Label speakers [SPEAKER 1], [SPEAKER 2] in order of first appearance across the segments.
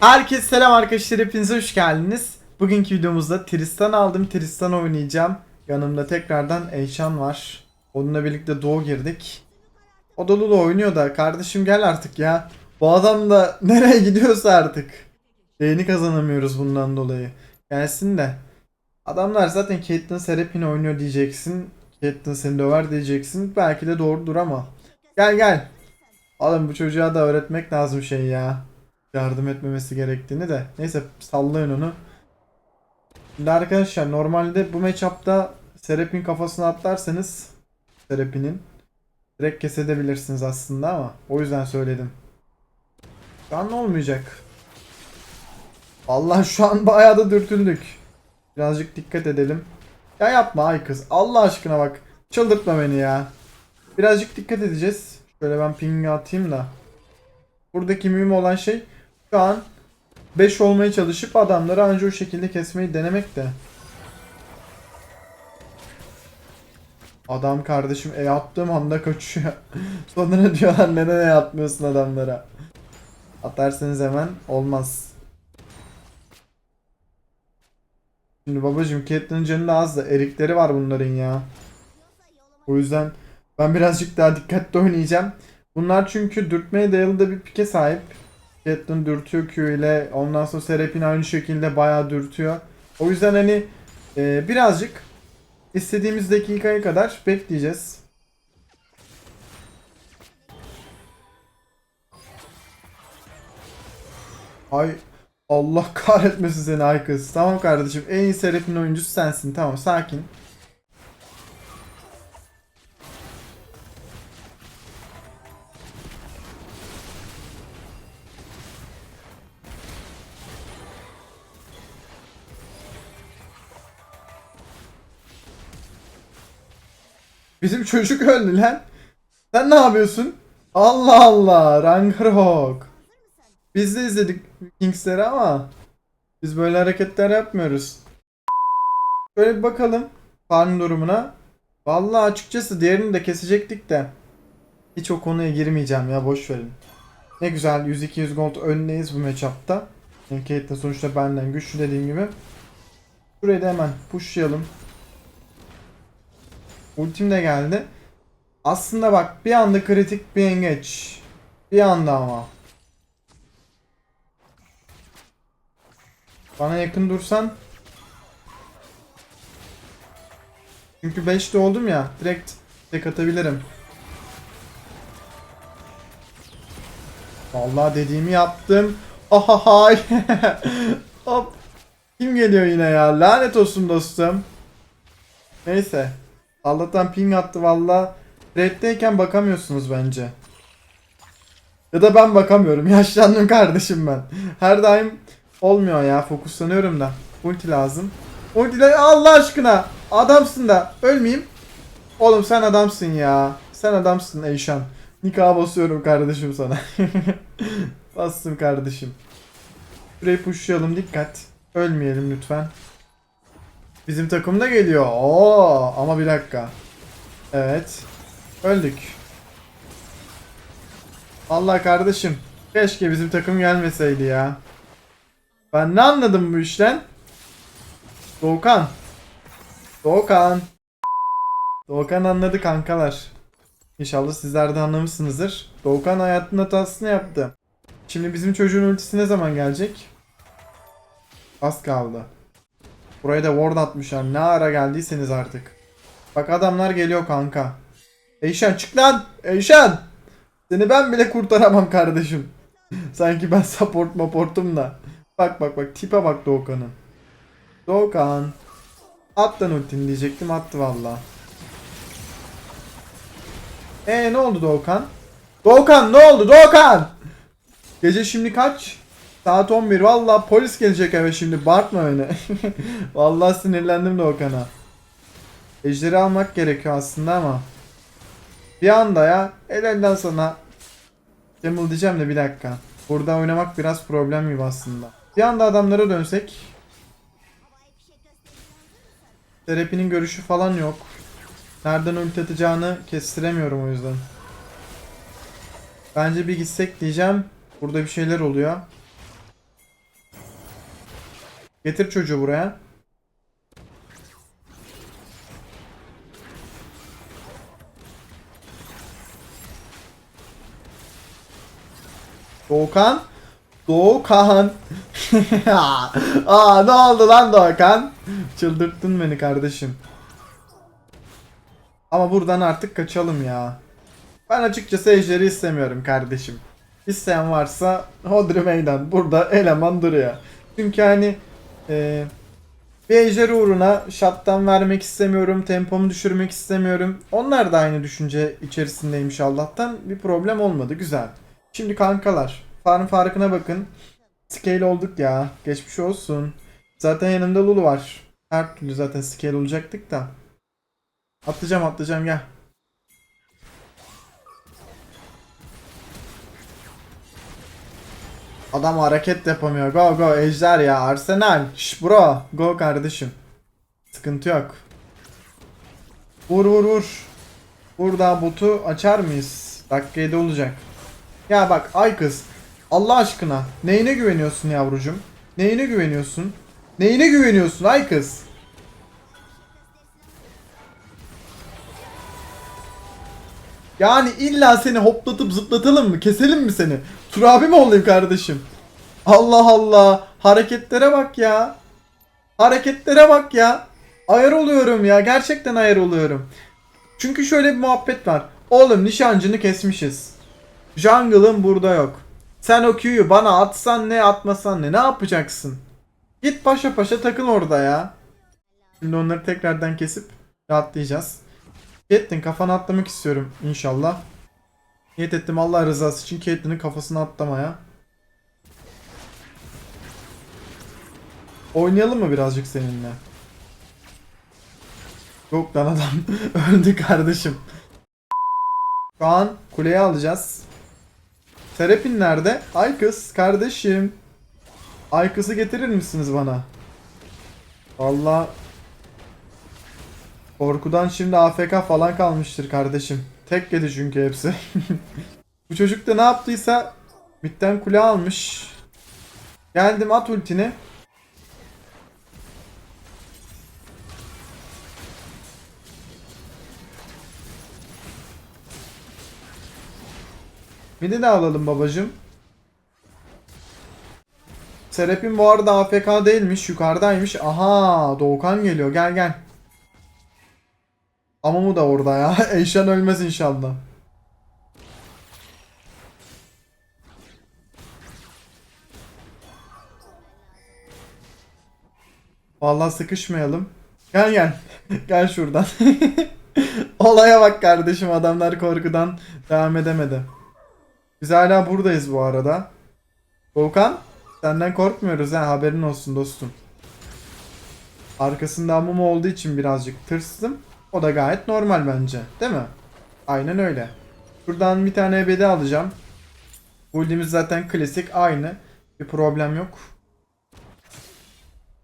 [SPEAKER 1] Herkese selam arkadaşlar hepinize hoş geldiniz. Bugünkü videomuzda Tristan aldım. Tristan oynayacağım. Yanımda tekrardan Eyşan var. Onunla birlikte Doğu girdik. O da Lulu oynuyor da kardeşim gel artık ya. Bu adam da nereye gidiyorsa artık. Beğeni kazanamıyoruz bundan dolayı. Gelsin de. Adamlar zaten Caitlyn Serapine oynuyor diyeceksin. Caitlyn seni döver diyeceksin. Belki de doğrudur ama. Gel gel. Oğlum bu çocuğa da öğretmek lazım şey ya yardım etmemesi gerektiğini de. Neyse sallayın onu. Şimdi arkadaşlar normalde bu matchup'ta Serap'in kafasına atlarsanız Serap'inin direkt kesebilirsiniz aslında ama o yüzden söyledim. Şu an olmayacak. Allah şu an bayağı da dürtüldük. Birazcık dikkat edelim. Ya yapma ay kız. Allah aşkına bak. Çıldırtma beni ya. Birazcık dikkat edeceğiz. Şöyle ben ping atayım da. Buradaki mühim olan şey şu an 5 olmaya çalışıp adamları anca o şekilde kesmeyi denemek de. Adam kardeşim e attığım anda kaçıyor. Sonra diyorlar neden e atmıyorsun adamlara. Atarsanız hemen olmaz. Şimdi babacım Caitlyn'in canı da az da erikleri var bunların ya. O yüzden ben birazcık daha dikkatli oynayacağım. Bunlar çünkü dürtmeye dayalı da bir pike sahip. Caitlyn dürtüyor Q ile. Ondan sonra Serap'in aynı şekilde bayağı dürtüyor. O yüzden hani e, birazcık istediğimiz dakikaya kadar bekleyeceğiz. Ay Allah kahretmesin seni ay kız. Tamam kardeşim en iyi Serap'in oyuncusu sensin. Tamam sakin. Bizim çocuk öldü lan. Sen ne yapıyorsun? Allah Allah. Ragnarok. Biz de izledik Kingsleri ama biz böyle hareketler yapmıyoruz. Şöyle bir bakalım farm durumuna. Vallahi açıkçası diğerini de kesecektik de. Hiç o konuya girmeyeceğim ya boş verin. Ne güzel 100-200 gold öndeyiz bu matchup'ta. Yani Caitlyn sonuçta benden güçlü dediğim gibi. Şurayı da hemen pushlayalım. Ultim de geldi. Aslında bak bir anda kritik bir engeç. Bir anda ama. Bana yakın dursan. Çünkü 5'te oldum ya. Direkt tek atabilirim. Vallahi dediğimi yaptım. Ahahay. Hop. Kim geliyor yine ya? Lanet olsun dostum. Neyse. Allah'tan ping attı valla. Red'deyken bakamıyorsunuz bence. Ya da ben bakamıyorum. Yaşlandım kardeşim ben. Her daim olmuyor ya. Fokuslanıyorum da. Ulti lazım. Ulti de Allah aşkına. Adamsın da. Ölmeyeyim. Oğlum sen adamsın ya. Sen adamsın Eyşan. Nikah basıyorum kardeşim sana. Bastım kardeşim. Şurayı pushlayalım dikkat. Ölmeyelim lütfen. Bizim takım da geliyor. Oo, ama bir dakika. Evet. Öldük. Allah kardeşim. Keşke bizim takım gelmeseydi ya. Ben ne anladım bu işten? Doğukan. Doğukan. Doğukan anladı kankalar. İnşallah sizler de anlamışsınızdır. Doğukan hayatının hatasını yaptı. Şimdi bizim çocuğun ultisi ne zaman gelecek? Az kaldı. Buraya da ward atmışlar. Ne ara geldiyseniz artık. Bak adamlar geliyor kanka. Eyşan çık lan. Eyşan. Seni ben bile kurtaramam kardeşim. Sanki ben support maportum da. Bak bak bak tipe bak Doğukan'ın. Doğukan. At lan ultini diyecektim attı valla. Ee ne oldu Doğukan? Doğukan ne oldu Doğukan? Gece şimdi kaç? Saat 11. Valla polis gelecek eve şimdi. Bağırtma beni. Valla sinirlendim Doğukan'a. Ejderi almak gerekiyor aslında ama. Bir anda ya. El elden sana. Camel diyeceğim de bir dakika. Burada oynamak biraz problem gibi aslında. Bir anda adamlara dönsek. Terapi'nin görüşü falan yok. Nereden ulti atacağını kestiremiyorum o yüzden. Bence bir gitsek diyeceğim. Burada bir şeyler oluyor. Getir çocuğu buraya. Doğukan. Doğukan. Aa ne oldu lan Doğukan? Çıldırttın beni kardeşim. Ama buradan artık kaçalım ya. Ben açıkçası ejderi istemiyorum kardeşim. İsteyen varsa hodri meydan. Burada eleman duruyor. Çünkü hani e, bir ejder uğruna shutdown vermek istemiyorum. Tempomu düşürmek istemiyorum. Onlar da aynı düşünce içerisindeymiş Allah'tan. Bir problem olmadı. Güzel. Şimdi kankalar. Farm farkına bakın. Scale olduk ya. Geçmiş olsun. Zaten yanımda Lulu var. Her türlü zaten scale olacaktık da. Atlayacağım atlayacağım gel. Adam hareket yapamıyor. Go go ejder ya Arsenal. Şş bro. Go kardeşim. Sıkıntı yok. Vur vur vur. Burada botu açar mıyız? Dakika 7 olacak. Ya bak ay kız. Allah aşkına. Neyine güveniyorsun yavrucum? Neyine güveniyorsun? Neyine güveniyorsun ay kız? Yani illa seni hoplatıp zıplatalım mı? Keselim mi seni? Tur abi mi olayım kardeşim? Allah Allah. Hareketlere bak ya. Hareketlere bak ya. Ayar oluyorum ya. Gerçekten ayar oluyorum. Çünkü şöyle bir muhabbet var. Oğlum nişancını kesmişiz. Jungle'ın burada yok. Sen o Q'yu bana atsan ne atmasan ne ne yapacaksın? Git paşa paşa takıl orada ya. Şimdi onları tekrardan kesip rahatlayacağız. Caitlyn kafana atlamak istiyorum inşallah. Niyet ettim Allah rızası için Caitlyn'in kafasına atlamaya. Oynayalım mı birazcık seninle? Yok lan adam öldü kardeşim. Şu an kuleyi alacağız. Serapin nerede? Ay kız kardeşim. Ay kızı getirir misiniz bana? Vallahi Korkudan şimdi AFK falan kalmıştır kardeşim. Tek yedi çünkü hepsi. Bu çocuk da ne yaptıysa bitten kule almış. Geldim at ultini. Midi de alalım babacım. Serap'in bu arada AFK değilmiş. Yukarıdaymış. Aha Doğukan geliyor. Gel gel. Amamu da orada ya. Eyşan ölmez inşallah. Vallahi sıkışmayalım. Gel gel. gel şuradan. Olaya bak kardeşim adamlar korkudan devam edemedi. Biz hala buradayız bu arada. Volkan senden korkmuyoruz ha haberin olsun dostum. Arkasında Amumu olduğu için birazcık tırstım. O da gayet normal bence. Değil mi? Aynen öyle. Şuradan bir tane ebedi alacağım. Build'imiz zaten klasik aynı. Bir problem yok.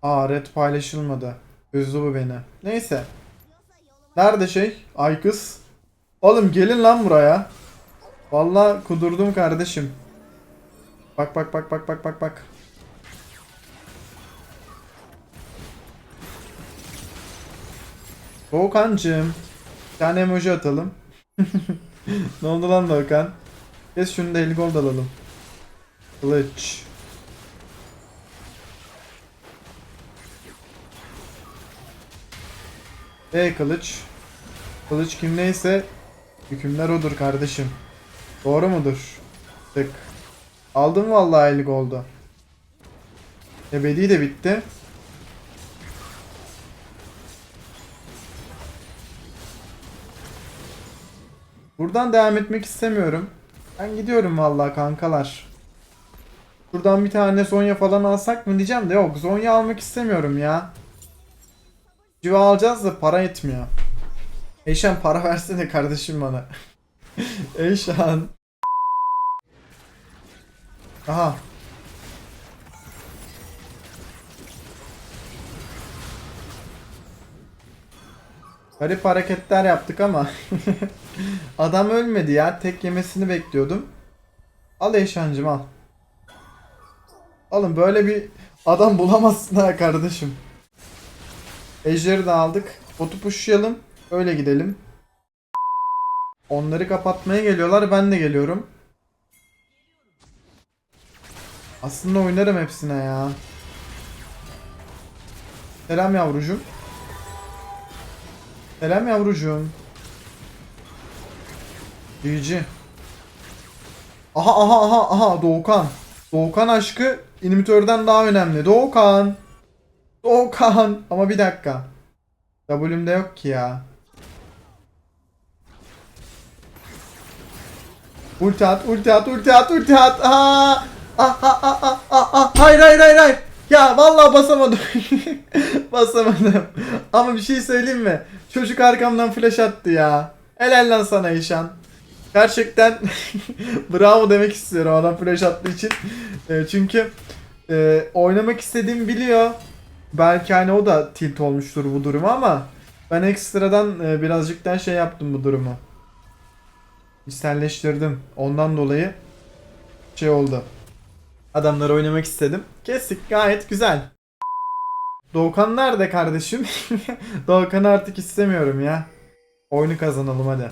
[SPEAKER 1] Aa red paylaşılmadı. Üzdü bu beni. Neyse. Nerede şey? Ay kız. Oğlum gelin lan buraya. Vallahi kudurdum kardeşim. Bak bak bak bak bak bak bak. Volkan'cığım. Bir tane emoji atalım. ne oldu lan Volkan? Kes şunu da 50 gold alalım. Kılıç. E kılıç. Kılıç kim neyse hükümler odur kardeşim. Doğru mudur? Tık. Aldım vallahi 50 goldu. Ebedi de bitti. Buradan devam etmek istemiyorum. Ben gidiyorum vallahi kankalar. Buradan bir tane Zonya falan alsak mı diyeceğim de yok Zonya almak istemiyorum ya. Civa alacağız da para etmiyor. Eyşan para versene kardeşim bana. Eyşan. Aha. Garip hareketler yaptık ama adam ölmedi ya. Tek yemesini bekliyordum. Al Eşancım al. Oğlum böyle bir Adam bulamazsın ha kardeşim. Ejder'i de aldık. Botu pushlayalım. Öyle gidelim. Onları kapatmaya geliyorlar. Ben de geliyorum. Aslında oynarım hepsine ya. Selam yavrucuğum. Selam yavrucuğum. GG. Aha aha aha aha Doğukan. Doğukan aşkı inhibitörden daha önemli. Doğukan. Doğukan. Ama bir dakika. W'mde yok ki ya. Ulti at, ulti at, ulti at, ulti at. Aa! Ah, ah, ah, ah, ah, ah. Hayır, hayır, hayır, hayır. Ya vallahi basamadım. basamadım. Ama bir şey söyleyeyim mi? Çocuk arkamdan flash attı ya. Helal lan sana İşan. Gerçekten bravo demek istiyorum adam flash attığı için. E, çünkü e, oynamak istediğimi biliyor. Belki hani o da tilt olmuştur bu duruma ama ben ekstradan e, birazcık şey yaptım bu durumu. İçselleştirdim. Ondan dolayı şey oldu. Adamları oynamak istedim. Kestik gayet güzel. Doğukan nerede kardeşim? Doğukan'ı artık istemiyorum ya. Oyunu kazanalım hadi.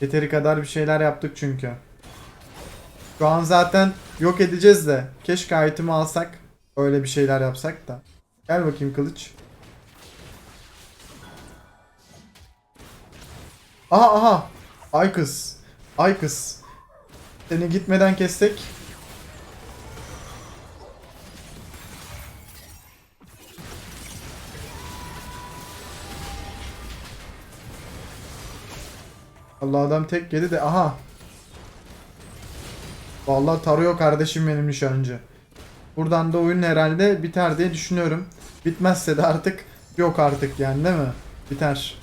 [SPEAKER 1] Yeteri kadar bir şeyler yaptık çünkü. Şu an zaten yok edeceğiz de. Keşke item'i alsak. Öyle bir şeyler yapsak da. Gel bakayım kılıç. Aha aha. Ay kız. Ay kız. Seni gitmeden kessek. Allah adam tek yedi de aha. Vallahi tarıyor kardeşim benim nişancı. Buradan da oyun herhalde biter diye düşünüyorum. Bitmezse de artık yok artık yani değil mi? Biter.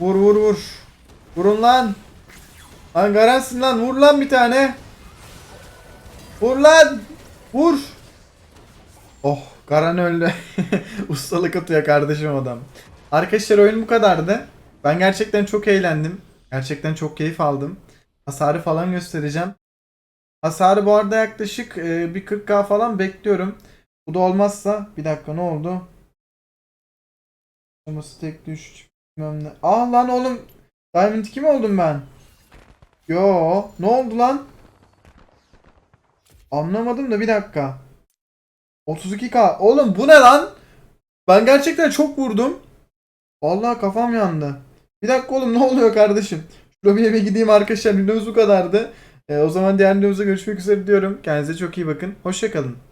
[SPEAKER 1] Vur vur vur. Vurun lan. Lan garansın lan vur lan bir tane. Vur lan. Vur. Oh Garan öldü. Ustalık atıyor kardeşim adam. Arkadaşlar oyun bu kadardı. Ben gerçekten çok eğlendim. Gerçekten çok keyif aldım. Hasarı falan göstereceğim. Hasarı bu arada yaklaşık e, bir 40k falan bekliyorum. Bu da olmazsa bir dakika ne oldu? Olması tek düş bilmem ne. Aa lan oğlum Diamond 2 mi oldum ben? Yo ne oldu lan? Anlamadım da bir dakika. 32k. Oğlum bu ne lan? Ben gerçekten çok vurdum. Vallahi kafam yandı. Bir dakika oğlum ne oluyor kardeşim? Şuraya bir gideyim arkadaşlar. Videomuz bu kadardı. Ee, o zaman diğer videomuzda görüşmek üzere diyorum. Kendinize çok iyi bakın. Hoşçakalın.